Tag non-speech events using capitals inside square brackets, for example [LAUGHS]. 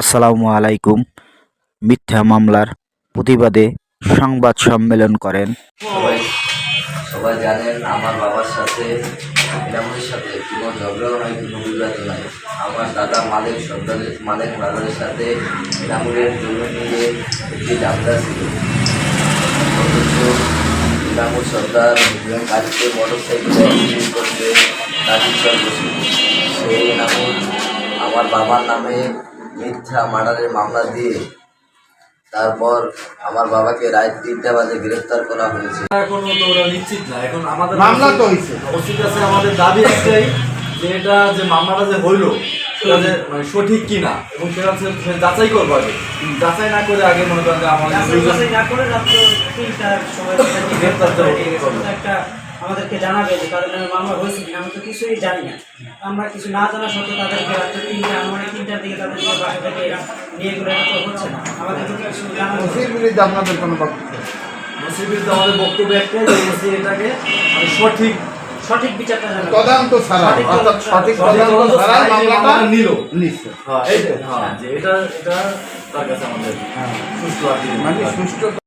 আসসালামু আলাইকুম। মিথ্যা মামলার প্রতিবাদে সংবাদ সম্মেলন করেন। সবাই জানেন আমার বাবার সাথে ইনামুরের সাথে কোনো ঝগড়াও নাই কোনো বিবাদ নাই আমার দাদা মালিক সর্দারের মালিক ব্রাদারের সাথে ইনামুরের জমি নিয়ে একটি ঝামেলা ছিল। ইনামুর সর্দার গাড়িতে মোটর সাইকেলে করতে তার সেই ইনামুর আমার বাবার নামে মিথ্যা মার্ডারের মামলা দিয়ে তারপর আমার বাবাকে রাত তিনটা বাজে গ্রেফতার করা হয়েছে। এখনও তো ওরা নিশ্চিত না এখন আমাদের মামলা তো হয়েছে। ওসির কাছে আমাদের দাবি একটাই যে এটা যে মামলাটা যে হইল সেটা যে মানে সঠিক কিনা এবং সেটা হচ্ছে সে যাচাই করব আগে। যাচাই না করে আগে মনে করেন যে আমাদের যাচাই না করে রাত্র তিনটার সময় [LAUGHS] তাদেরকে গ্রেফতার একটা আমাদেরকে জানাবে যে তাদের নামে মামলা হয়েছে কিনা আমরা তো কিছুই জানি না। আমরা কিছু না জানা সত্ত্বেও তাদেরকে রাত্র তিনটা মানে তিনটার দিকে তাদেরকে থেকে নিয়ে হচ্ছে না। আপনাদের কোনো বক্তব্য? ওসির আমাদের বক্তব্য একটাই যে ওসি এটাকে মানে সঠিক সঠিক বিচারটা তদন্ত ছাড়া অর্থাৎ সঠিক তদন্ত মামলাটা নিল। নিশ্চয়। হ্যাঁ হ্যাঁ যে এটা এটা তার কাছে আমাদের সুস্থ মানে